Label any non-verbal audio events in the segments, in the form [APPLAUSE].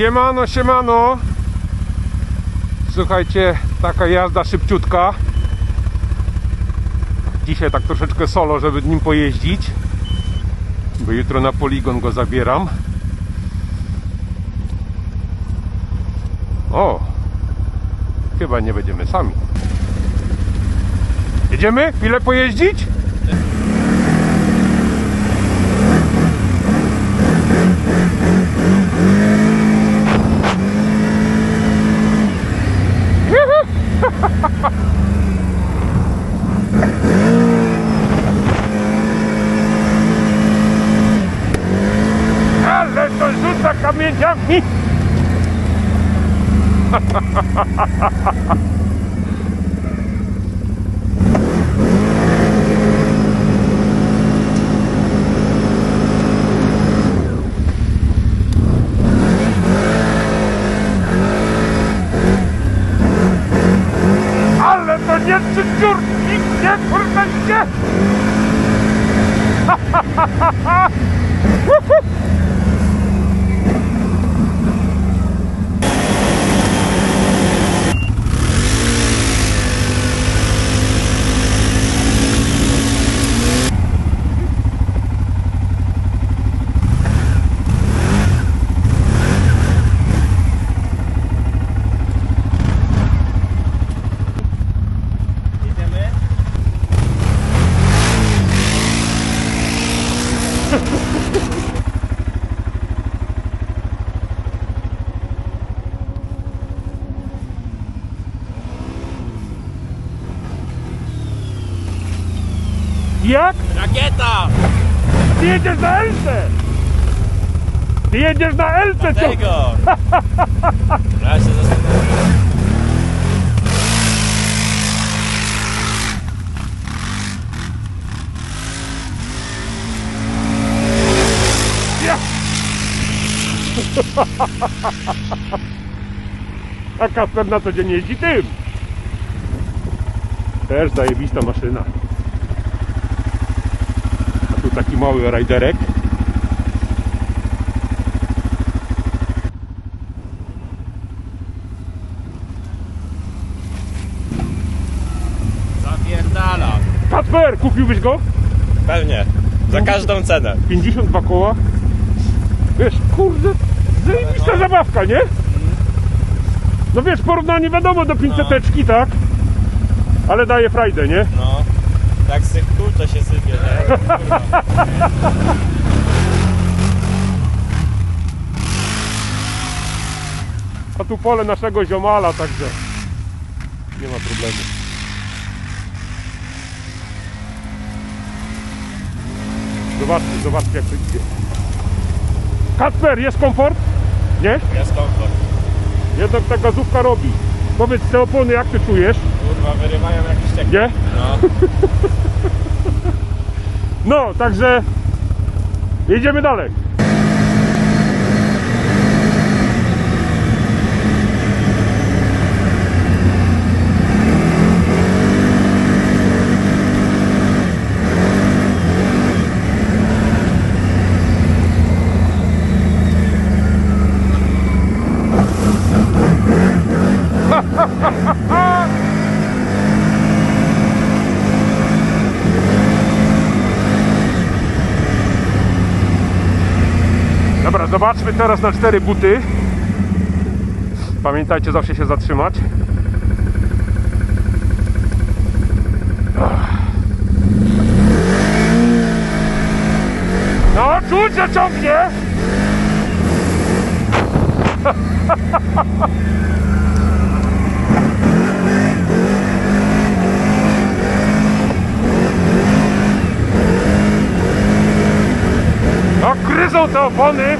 Siemano, siemano. Słuchajcie, taka jazda szybciutka. Dzisiaj tak troszeczkę solo, żeby nim pojeździć. Bo jutro na poligon go zabieram. O! Chyba nie będziemy sami. Jedziemy? Chwilę pojeździć? Ale to rzuca kamieniami! Ale to nie trzyciurki, nie kurde, nie! Jedziemy? Jak? Rakieta! Ty jedziesz na Elce! Ty jedziesz na Elce, co? Tego! [LAUGHS] Ja się zastanawiam. [LAUGHS] A Kasper na co dzień jeździ tym. Też zajebista maszyna. A tu taki mały rajderek. Kasper, kupiłbyś go? Pewnie. Za każdą cenę. 52 koła. Wiesz, kurde, zajebista no. zabawka, nie? No wiesz, porównanie wiadomo do 500 tak? Ale daje frajdę, nie? No. Tak z tych kół to się sypie, nie? Kurwa. A tu pole naszego ziomala, także nie ma problemu. Zobaczcie, zobaczcie jak to idzie. Kacper, jest komfort? Nie? Jest komfort. Jednak ta gazówka robi. Powiedz te opony jak ty czujesz? Kurwa, wyrywają jakieś cieki. Nie? No. [LAUGHS] No, także jedziemy dalej. Dobra, zobaczmy teraz na cztery buty. Pamiętajcie zawsze się zatrzymać. No, czuć, że ciągnie! No, gryzą te opony!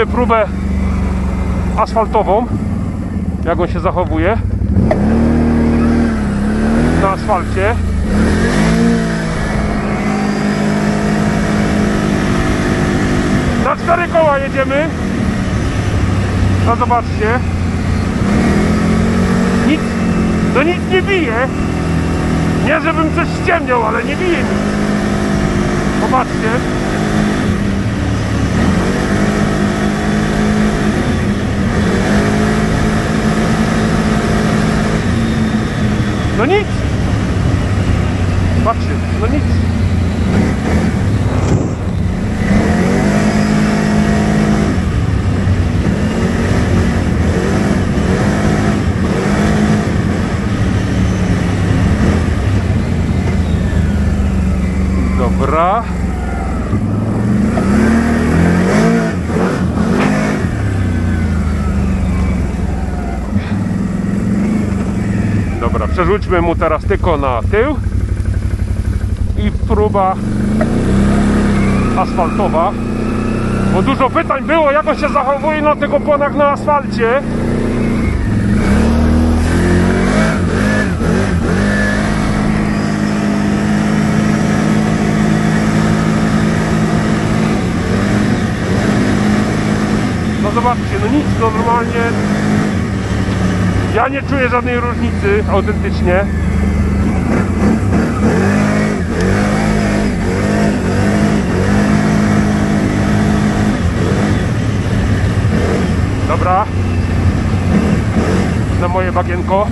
Zrobimy próbę asfaltową. Jak on się zachowuje na asfalcie. Na cztery koła jedziemy. No zobaczcie. Nic, no nic nie bije. Nie żebym coś ściemniał, ale nie bije nic. Zobaczcie. No nic. Patrzcie, no nic. Dobra. Dobra, przerzućmy mu teraz tylko na tył i próba asfaltowa. Bo dużo pytań było, jak on się zachowuje na tych oponach na asfalcie. No zobaczcie, no nic, no normalnie ja nie czuję żadnej różnicy autentycznie. Dobra. Na moje bagienko.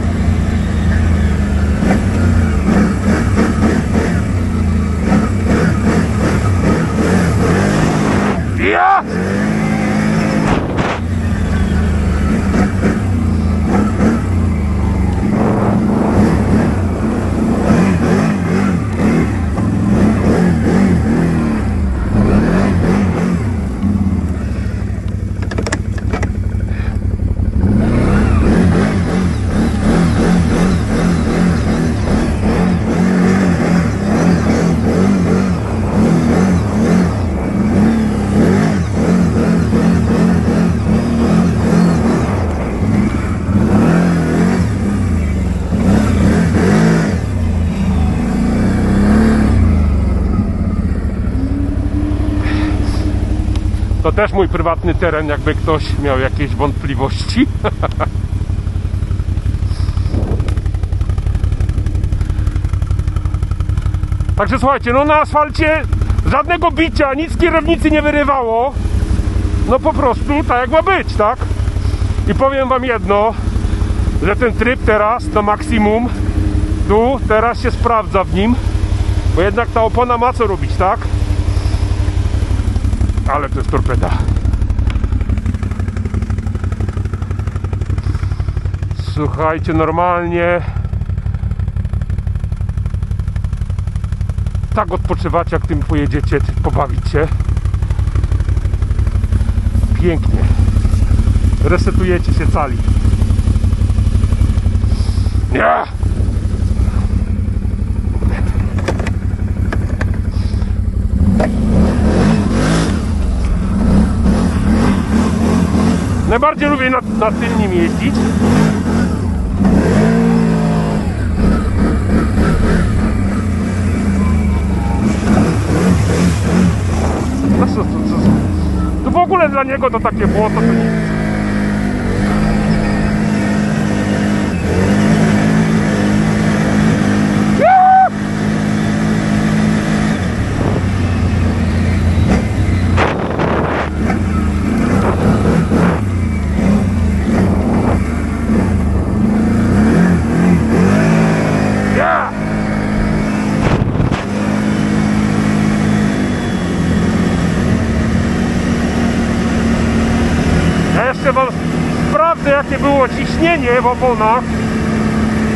Ja! To też mój prywatny teren, jakby ktoś miał jakieś wątpliwości. [LAUGHS] Także słuchajcie, no na asfalcie żadnego bicia, nic kierownicy nie wyrywało. No po prostu tak jak ma być, tak? I powiem wam jedno, że ten tryb teraz to maksimum tu teraz się sprawdza w nim, bo jednak ta opona ma co robić, tak? Ale to jest torpeda. Słuchajcie, normalnie tak odpoczywacie, jak tym pojedziecie, pobawić się. Pięknie. Resetujecie się cali. Nie! Najbardziej lubię na, na tylnym jeździć. No co, co, co, to w ogóle dla niego to takie błoto to nic. Juuu! Ja! Ja jeszcze wam sprawdzę jakie było ciśnienie w oponach.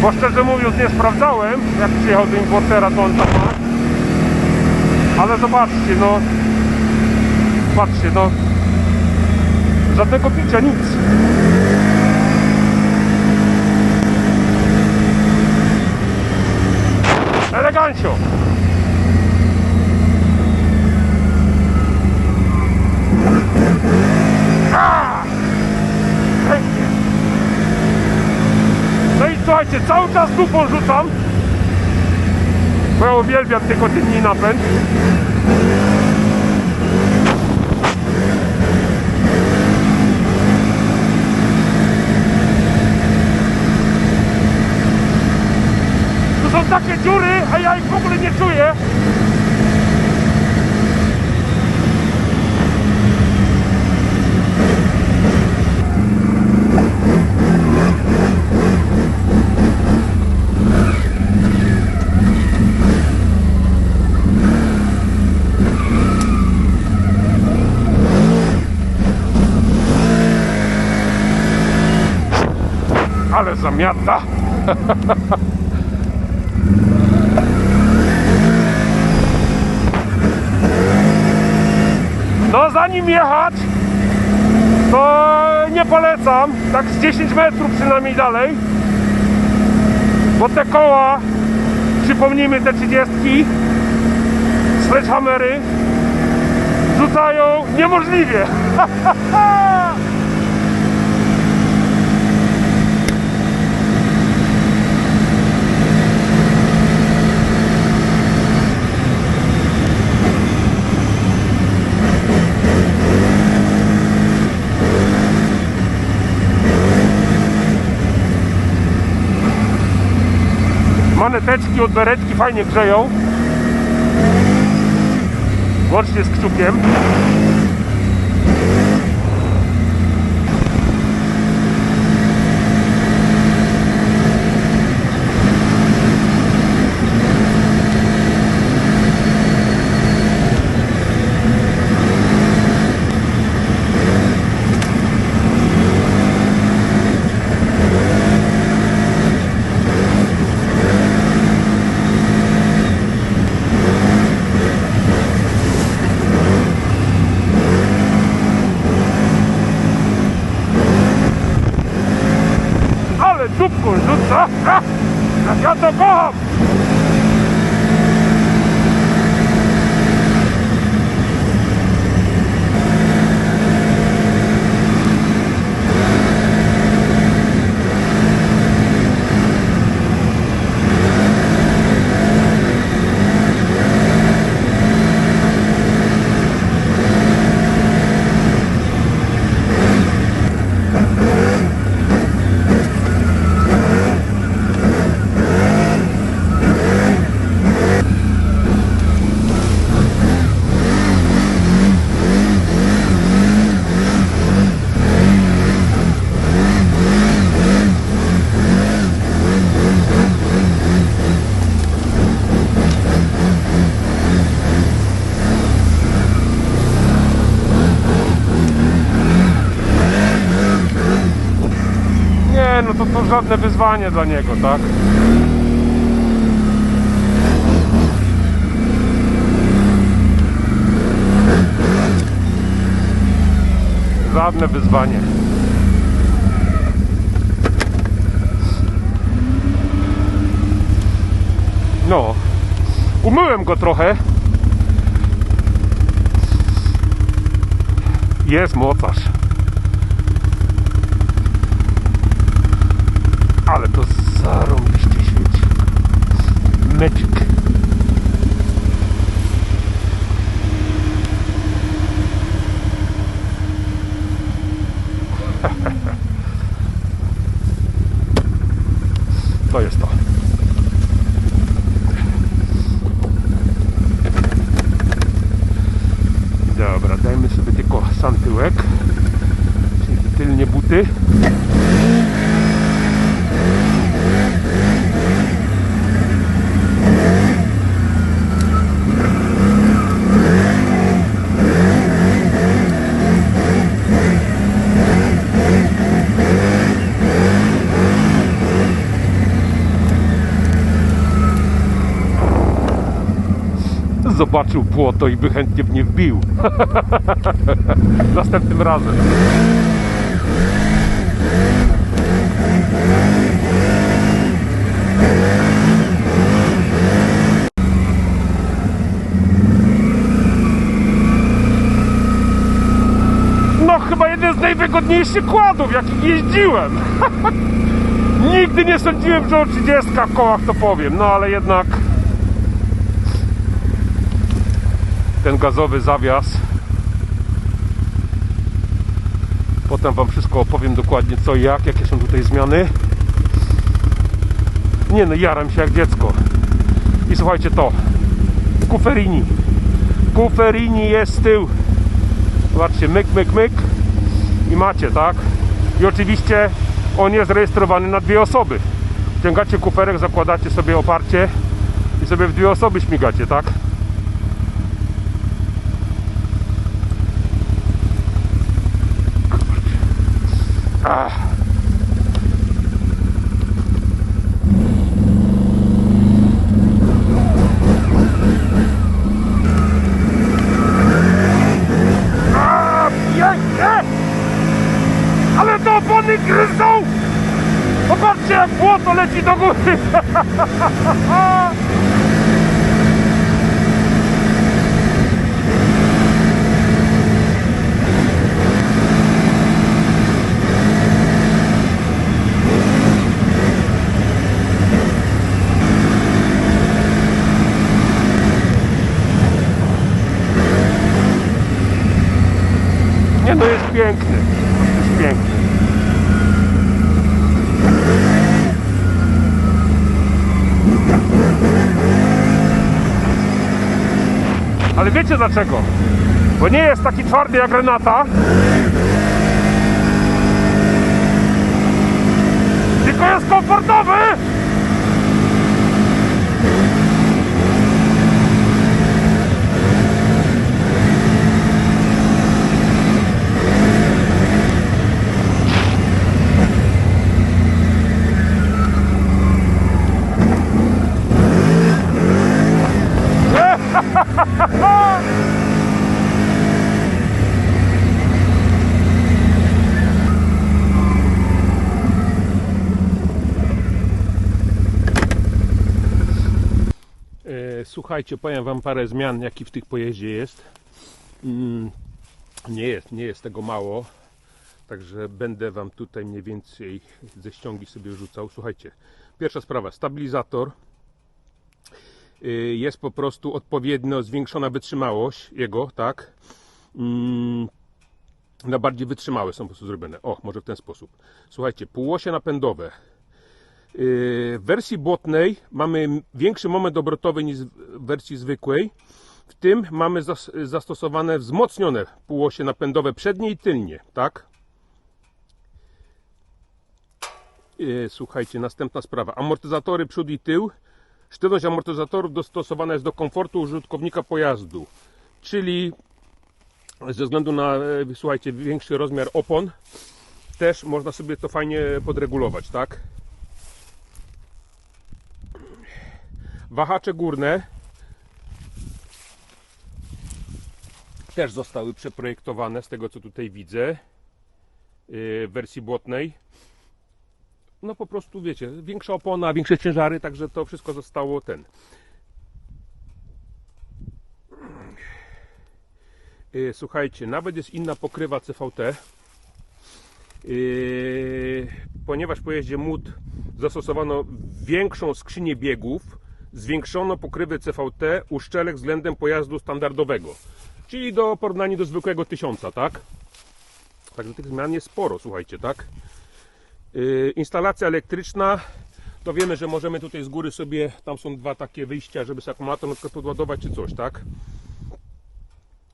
Bo szczerze mówiąc nie sprawdzałem jak przyjechał do importera to on tam ma. Ale zobaczcie no. Patrzcie no. Żadnego picia nic. Elegancio Zobaczcie, cały czas lupą rzucam. Bo ja uwielbiam tylko ten napęd. Zamiata. [LAUGHS] No zanim jechać, to nie polecam, tak z 10 metrów przynajmniej dalej, bo te koła, przypomnijmy te 30, sledgehammery, rzucają niemożliwie. [LAUGHS] Maneteczki od beretki fajnie grzeją. Łącznie z kciukiem. Ale dupką rzuca. Ha! Jak Ja to kocham. Nie, no żadne wyzwanie dla niego, tak? Żadne wyzwanie. No, umyłem go trochę. Jest mocarz. Ale to zarąbiście świeci. Magic. To jest to. Dobra, dajmy sobie tylko sam tyłek. Czyli tylnie buty. Zobaczył płoto i by chętnie w nie wbił. [LAUGHS] Następnym razem. No chyba jeden z najwygodniejszych kładów, jakich jeździłem. [LAUGHS] Nigdy nie sądziłem, że o 30 kołach to powiem, no ale jednak ten gazowy zawias. Potem Wam wszystko opowiem dokładnie co i jak, jakie są tutaj zmiany. Nie no, jaram się jak dziecko. I słuchajcie to, Kuferini. Kuferini jest z tyłu. Zobaczcie, myk, myk, myk. I macie, tak? I oczywiście on jest rejestrowany na dwie osoby. Wciągacie kuferek, zakładacie sobie oparcie i sobie w dwie osoby śmigacie, tak? Ach. A, pięknie! Ale opony gryzą! Popatrzcie jak błoto leci do góry! Piękny. Jest piękny. Ale wiecie dlaczego? Bo nie jest taki twardy jak Renata. Tylko jest komfortowy! Słuchajcie, powiem Wam parę zmian, jaki w tych pojeździe jest. Mm, Nie jest, nie jest tego mało. Także będę Wam tutaj mniej więcej ze ściągi sobie rzucał. Słuchajcie, pierwsza sprawa, stabilizator. Y, Jest po prostu odpowiednio zwiększona wytrzymałość jego, tak? Mm, Na bardziej wytrzymałe są po prostu zrobione. O, może w ten sposób. Słuchajcie, półosie napędowe. Yy, W wersji błotnej mamy większy moment obrotowy niż w wersji zwykłej. W tym mamy zas- zastosowane wzmocnione półosie napędowe przednie i tylnie, tak? Yy, Słuchajcie, następna sprawa. Amortyzatory przód i tył. Sztywność amortyzatorów dostosowana jest do komfortu użytkownika pojazdu. Czyli ze względu na, e, słuchajcie, większy rozmiar opon, też można sobie to fajnie podregulować, tak? Wahacze górne też zostały przeprojektowane z tego co tutaj widzę yy, w wersji błotnej. No po prostu wiecie, większa opona, większe ciężary, także to wszystko zostało ten. Yy, Słuchajcie, nawet jest inna pokrywa CVT. Yy, ponieważ po jeździe MUD zastosowano większą skrzynię biegów, zwiększono pokrywę CVT uszczelek względem pojazdu standardowego, czyli do porównania do zwykłego 1000, tak? Także tych zmian jest sporo, słuchajcie, tak? Yy, instalacja elektryczna, to wiemy, że możemy tutaj z góry sobie, tam są dwa takie wyjścia, żeby sobie akumulator na przykład podładować czy coś, tak?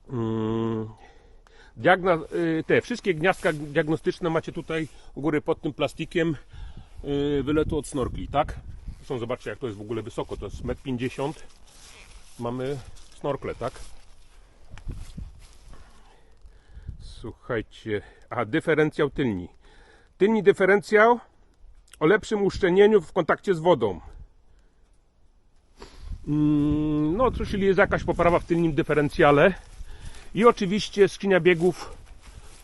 Mm, Diagna, y, te wszystkie gniazdka diagnostyczne macie tutaj u góry pod tym plastikiem y, wyletu od snorkli, tak? Zresztą zobaczcie jak to jest w ogóle wysoko, to jest 1,50 m. Mamy snorkle, tak? Słuchajcie, a dyferencjał tylni. Tylni dyferencjał o lepszym uszczelnieniu w kontakcie z wodą. Mm, No, to czyli jest jakaś poprawa w tylnym dyferencjale. I oczywiście skrzynia biegów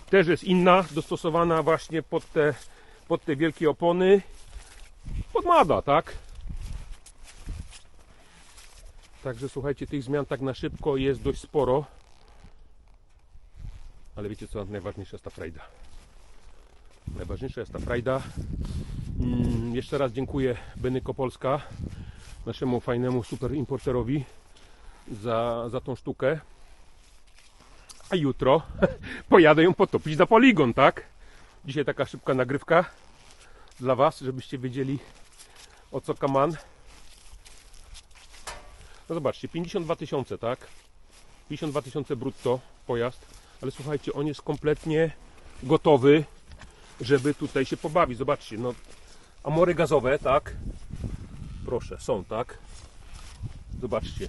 też jest inna, dostosowana właśnie pod te, pod te wielkie opony. Podmada, tak? Także słuchajcie, tych zmian tak na szybko jest dość sporo. Ale wiecie co, najważniejsza jest ta frajda. Najważniejsza jest ta frajda Mm, Jeszcze raz dziękuję Benyko Polska, naszemu fajnemu super importerowi za, za tą sztukę. A jutro [LAUGHS] pojadę ją potopić na poligon, tak? Dzisiaj taka szybka nagrywka dla Was, żebyście wiedzieli o co kaman. No zobaczcie, 52 tysiące, tak? 52 tysiące brutto pojazd, ale słuchajcie, on jest kompletnie gotowy, żeby tutaj się pobawić. Zobaczcie, no amory gazowe, tak? Proszę, są, tak? Zobaczcie.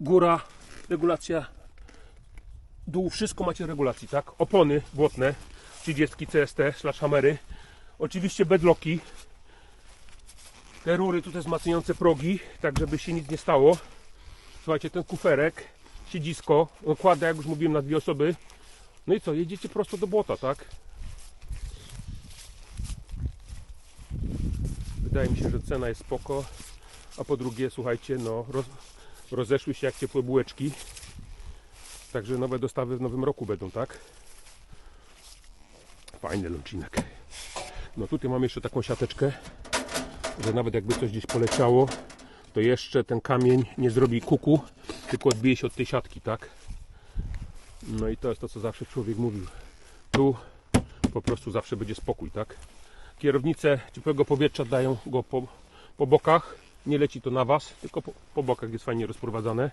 Góra, regulacja, dół, wszystko macie regulacji, tak? Opony błotne, 30 CST, slash hammery. Oczywiście bedlocki. Te rury tutaj wzmacniające progi, tak żeby się nic nie stało. Słuchajcie, ten kuferek, siedzisko, okłada, jak już mówiłem, na dwie osoby. No i co, jedziecie prosto do błota, tak? Wydaje mi się, że cena jest spoko. A po drugie, słuchajcie, no roz, rozeszły się jak ciepłe bułeczki. Także nowe dostawy w nowym roku będą, tak? Fajny lącinek. No tutaj mamy jeszcze taką siateczkę, że nawet jakby coś gdzieś poleciało, to jeszcze ten kamień nie zrobi kuku, tylko odbije się od tej siatki, tak? No i to jest to, co zawsze człowiek mówił. Tu po prostu zawsze będzie spokój, tak? Kierownice ciepłego powietrza dają go po, po bokach. Nie leci to na Was, tylko po, po bokach jest fajnie rozprowadzane.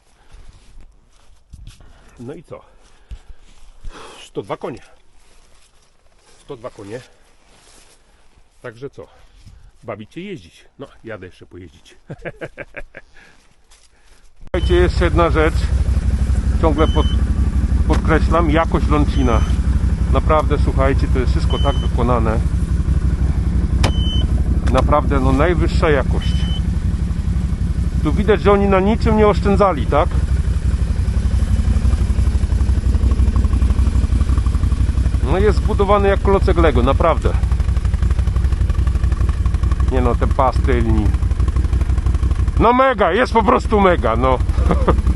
No i co? 102 konie. 102 konie. Także co? Bawicie jeździć. No, jadę jeszcze pojeździć. [LAUGHS] Słuchajcie, jeszcze jedna rzecz. Ciągle pod, podkreślam, jakość lącina. Naprawdę, słuchajcie, to jest wszystko tak wykonane. Naprawdę, no najwyższa jakość. Tu widać, że oni na niczym nie oszczędzali, tak? No jest zbudowany jak klocek Lego, naprawdę. Nie no, te pasty linii. No mega, jest po prostu mega, no. [LAUGHS]